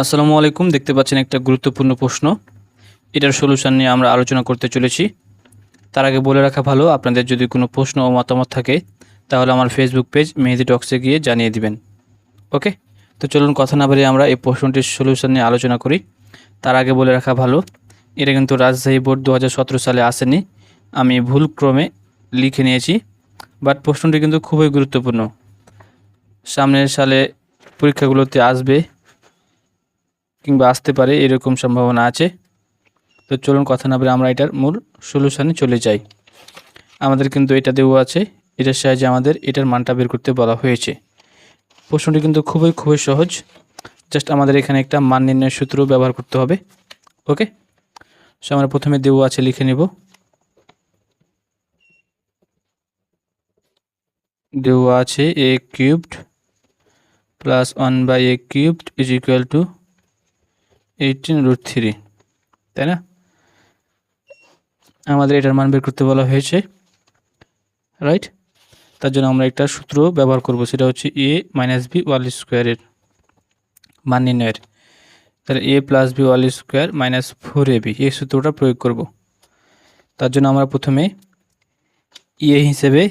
আসসালামু আলাইকুম, দেখতে পাচ্ছেন একটা গুরুত্বপূর্ণ প্রশ্ন। এটার সলিউশন নিয়ে আমরা আলোচনা করতে চলেছি। তার আগে বলে রাখা ভালো, আপনাদের যদি কোনো প্রশ্ন ও মতামত থাকে, তাহলে আমার ফেসবুক পেজ মেহেদি টক্সে গিয়ে জানিয়ে দিবেন। ওকে? তো চলুন কথা না বাড়িয়ে আমরা এই প্রশ্নটির সলিউশন নিয়ে আলোচনা করি। তার আগে বলে রাখা ভালো, এটা কিন্তু রাজশাহী বোর্ড দু হাজার সতেরো সালে আসেনি। আমি ভুল ক্রমে লিখে নিয়েছি বাট প্রশ্নটি কিন্তু খুবই গুরুত্বপূর্ণ। সামনের সালে পরীক্ষাগুলোতে আসবে কিংবা আসতে পারে, এরকম সম্ভাবনা আছে। তো চলুন কথা না বলে আমরা এটার মূল সলিউশানে চলে যাই। আমাদের কিন্তু এটা দেওয়া আছে, এটার সাহায্যে আমাদের এটার মানটা বের করতে বলা হয়েছে। প্রশ্নটি কিন্তু খুবই খুবই সহজ। জাস্ট আমাদের এখানে একটা মান নির্ণয়ের সূত্র ব্যবহার করতে হবে। ওকে? সো আমরা প্রথমে দেওয়া আছে, লিখে নেব। দেওয়া আছে a cubed plus one by a cubed is equal to eighteen root three তাই না? আমাদের এটার মান বের করতে বলা হয়েছে রাইট তার জন্য আমরা একটা সূত্র ব্যবহার করব, সেটা হচ্ছে এ মাইনাস বি ওয়াল স্কোয়ারের মান নির্ণয়ের। তাহলে a plus b whole square minus four a b এই সূত্রটা প্রয়োগ করব। তার জন্য আমরা প্রথমে এ হিসেবে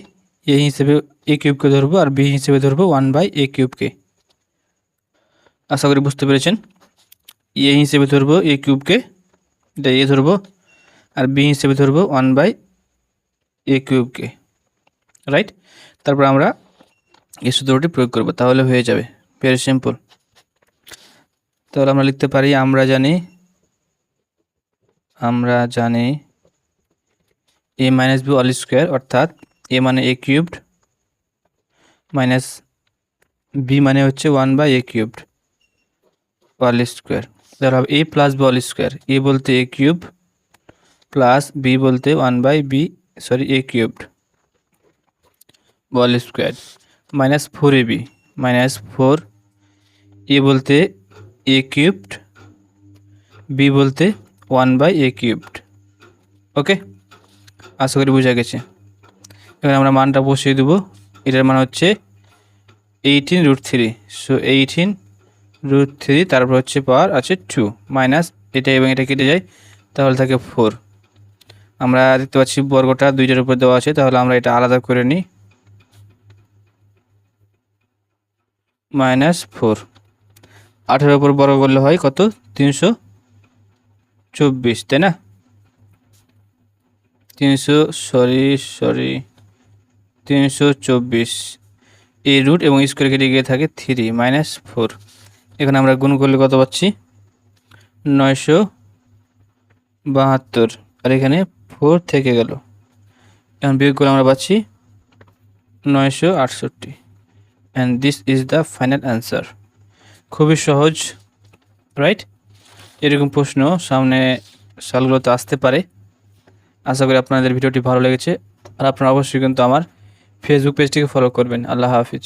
এ হিসেবে এ কিউবকে ধরবো আর বি হিসেবে ধরবো ওয়ান বাই এ কিউবকে আশা করি বুঝতে পেরেছেন? এ হিসেবে ধরবো এ কিউবকে এটা এ ধরবো, আর বি হিসেবে ধরবো ওয়ান বাই এ কিউবকে রাইট তারপর আমরা এই সূত্রটি প্রয়োগ করব, তাহলে হয়ে যাবে ভেরি সিম্পল তাহলে আমরা লিখতে পারি, আমরা জানি আমরা জানি a minus b whole square অর্থাৎ এ মানে এ কিউবড মাইনাস বি মানে হচ্ছে one by a cubed whole square তাহলে হবে a plus b whole square a বলতে এ কিউব প্লাস বি বলতে one by b sorry a cubed whole square minus four a b minus four a বলতে a cubed b বলতে one by a cubed okay আশা করি বোঝা গেছে। এবার আমরা মানটা বসিয়ে দেবো। এটার মান হচ্ছে eighteen root three so eighteen root three তারপর হচ্ছে পাওয়ার আছে টু মাইনাস এটা এবং এটা কেটে যায়, তাহলে থাকে ফোর আমরা দেখতে পাচ্ছি বর্গটা দুইটার উপর দেওয়া আছে, তাহলে আমরা এটা আলাদা করে নিই। মাইনাস ফোর আঠেরোর উপর বর্গ করলে হয় কত? তিনশো চব্বিশ, তাই না? তিনশো সরি সরি তিনশো চব্বিশ। এই রুট এবং স্কোয়ার কেটে গিয়ে থাকে থ্রি মাইনাস ফোর এখানে আমরা গুণ করলে কত পাচ্ছি? নয়শো বাহাত্তর। আর এখানে ফোর থেকে গেল। এখন বিয়োগ করে আমরা পাচ্ছি নয়শো আটষট্টি। And this is the final answer খুবই সহজ রাইট এরকম প্রশ্ন সামনে সালগুলোতে আসতে পারে। আশা করি আপনাদের ভিডিওটি ভালো লেগেছে। আর আপনারা অবশ্যই কিন্তু আমার ফেসবুক পেজটিকে ফলো করবেন। আল্লাহ হাফিজ।